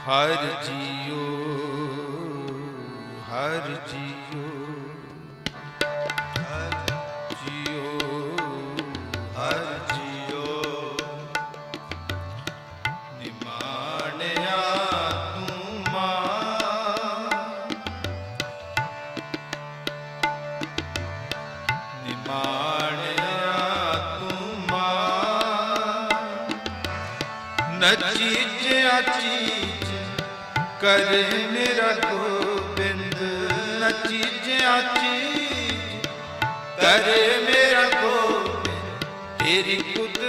ਹਰ ਜੀਓ ਹਰ ਜੀਓ ਹਰ ਜੀਓ ਹਰ ਜੀਓ। ਨਿਮਾਣਿਆ ਤੂੰ ਮਾਂ। ਨਿਮਾਣਿਆ ਤੂੰ ਮਾਂ। ਨਚੀ ਜਿਆ ਕਰੇ ਮੇਰਾ ਗੋਬਿੰਦ ਨਚੀ ਜਿਆ ਚੀਜ ਕਰੇ ਮੇਰਾ ਗੋਬਿੰਦ ਤੇਰੀ ਕੁਦਰਤ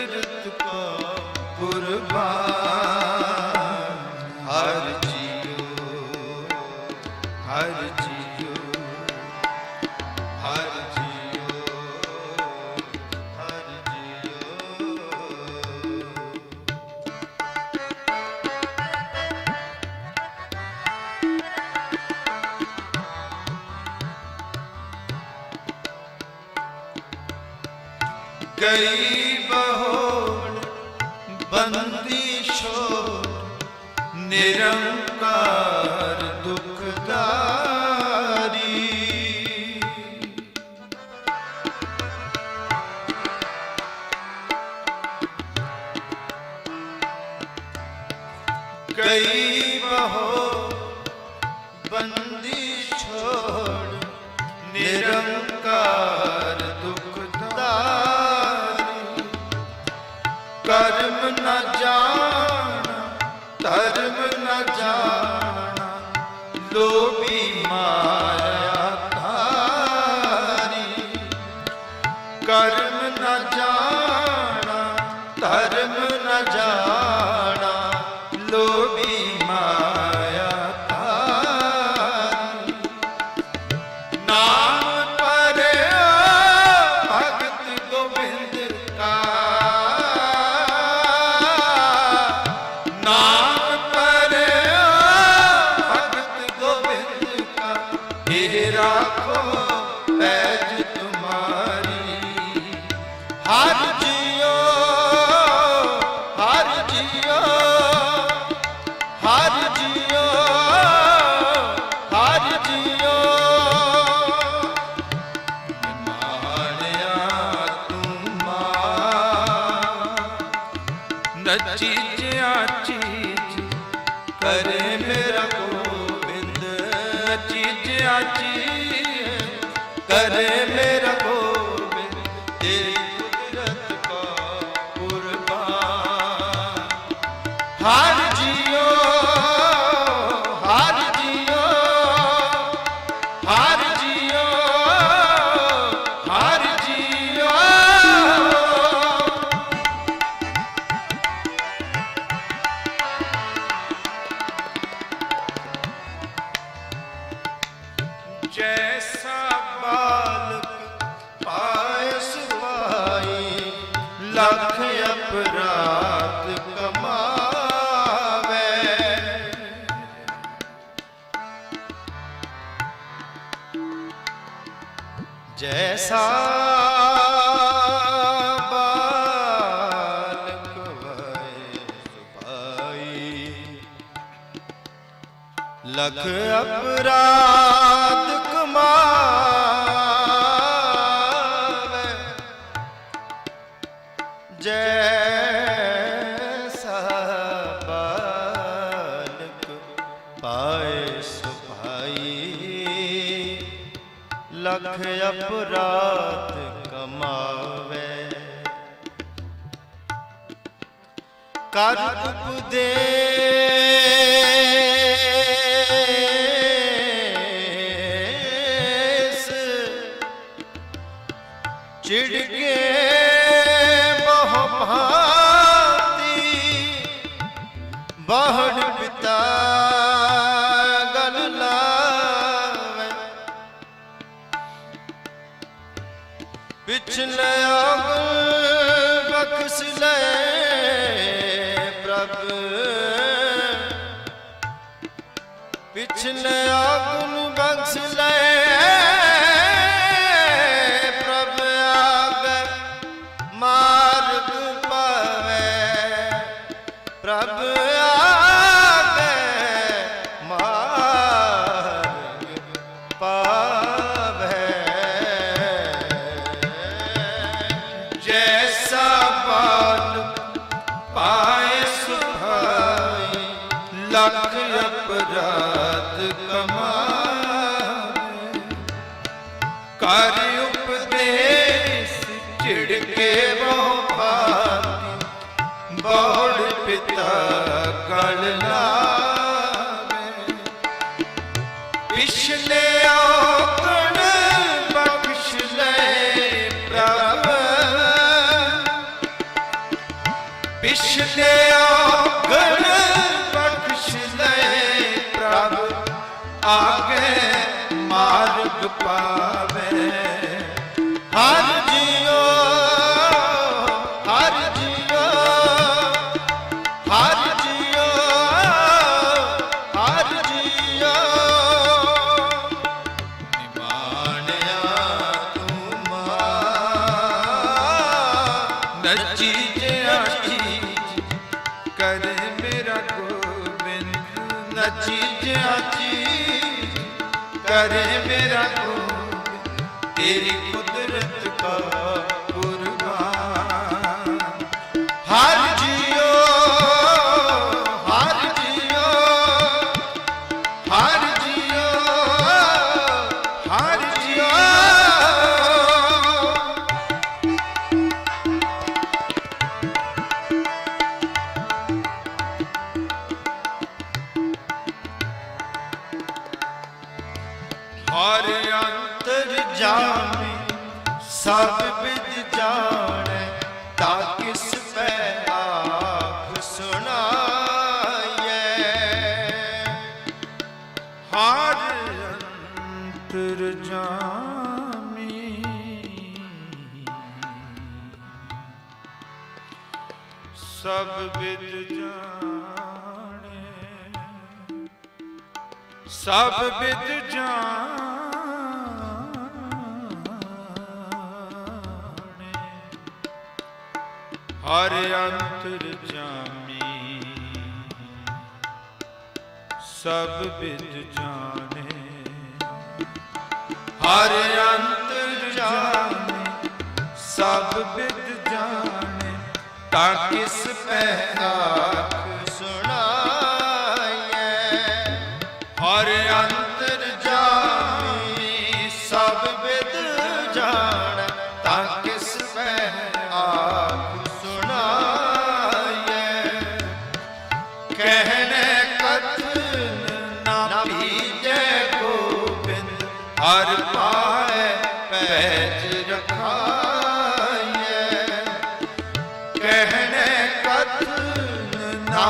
ਗਈ ਬਹੋੜ ਬੰਦੀ ਛੋੜ ਨਿਰੰਕਾਰ ਦੁਖਦਾਰੀ। ਗਈ ਬਹੋ ਬੰਦੀ ਛੋੜ ਨਚੀ ਜਿਆ ਚੀਜ ਕਰੇ ਮੇਰਾ ਗੋਬਿੰਦ। ਨਚੀ ਜਿਆ ਕਰੇ ਮੇਰਾ ਗੋਬਿੰਦ। ਤੇਰੀ ਕੁਦਰਤ ਕਾ ਕੁਰਬਾਨ। ਹਰ ਜੈਸਾ ਬਾਲਕ ਵੈ ਸੁਭਾਈ ਲਖ ਅਪਰਾਧ ਕਮਾਵੇ ਲਖ ਅਪਰਾਧ ਕਮਾਵੇ। ਕਰ ਉਪਦੇਸ ਚਿੜਕੇ ਬਹੁ ਭਾਂਤੀ ਬਾਹੜ ਪਿਛਲੇ ਆਗੂ ਬਖਸ਼ ਲੈ ਪ੍ਰਭ। ਪਿਛਲੇ ਆਗਲ ਲੱਖ ਅਪਰਾਧ ਕਰੇ ਮੇਰਾ ਤੂੰ ਤੇਰੀ ਸਾਹਿਬ ਜਿ ਜਾਣੈ ਕਿਸ ਮੈਂ ਆਖ ਸੁਣਾਈਐ। ਹਰ ਅੰਤਰ ਸਭ ਵਿਦ ਜਾਣੈ। ਸਭ ਵਿਦ ਜਾਣੈ। ਹਰ ਅੰਤਰ ਜਾਮੀ ਸਭ ਬਿਦ ਜਾਣੇ। ਹਰ ਅੰਤਰ ਜਾਮੀ ਸਭ ਬਿਦ ਜਾਣੇ ਤਾਂ ਕਿਸ ਪਹਿਰਾ ਕਹਿਣੇ ਕਥਨ ਨਾ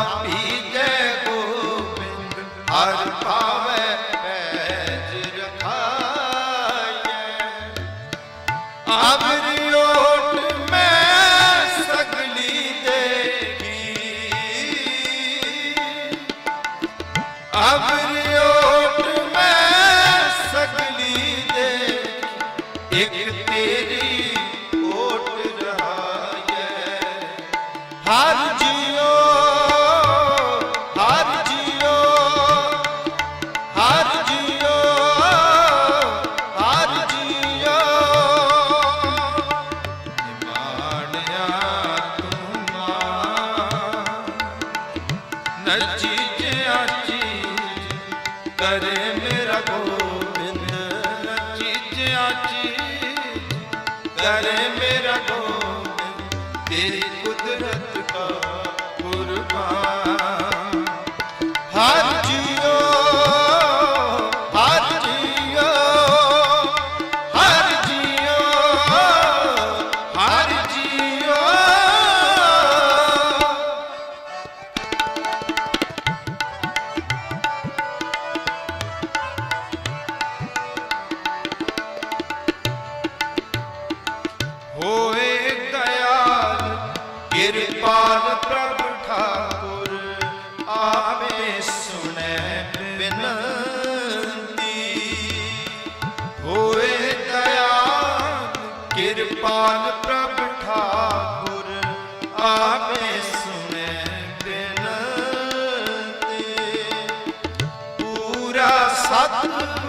ਪਾਲ ਪ੍ਰਭ ਠਾਕੁਰ, ਆਵੇ ਸੁਣੈ ਬਿਨਤੀ। ਹੋਏ ਦਇਆ ਕਿਰਪਾਲ ਪ੍ਰਭ ਠਾਕੁਰ, ਆਵੇ ਸੁਣੈ ਬਿਨਤੀ। ਪੂਰਾ ਸਤ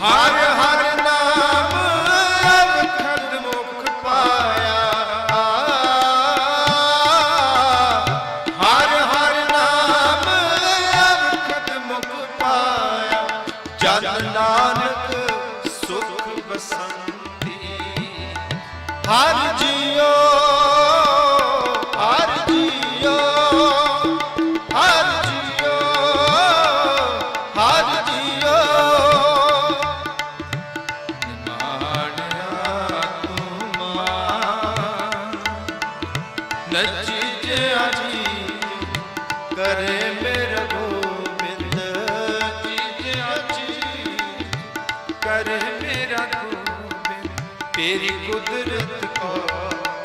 Hard ਕਰੇ ਮੇਰਾ ਗੋਬਿੰਦ ਤੇਰੀ ਕੁਦਰਤ ਕੋ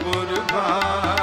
ਕੁਰਬਾਨ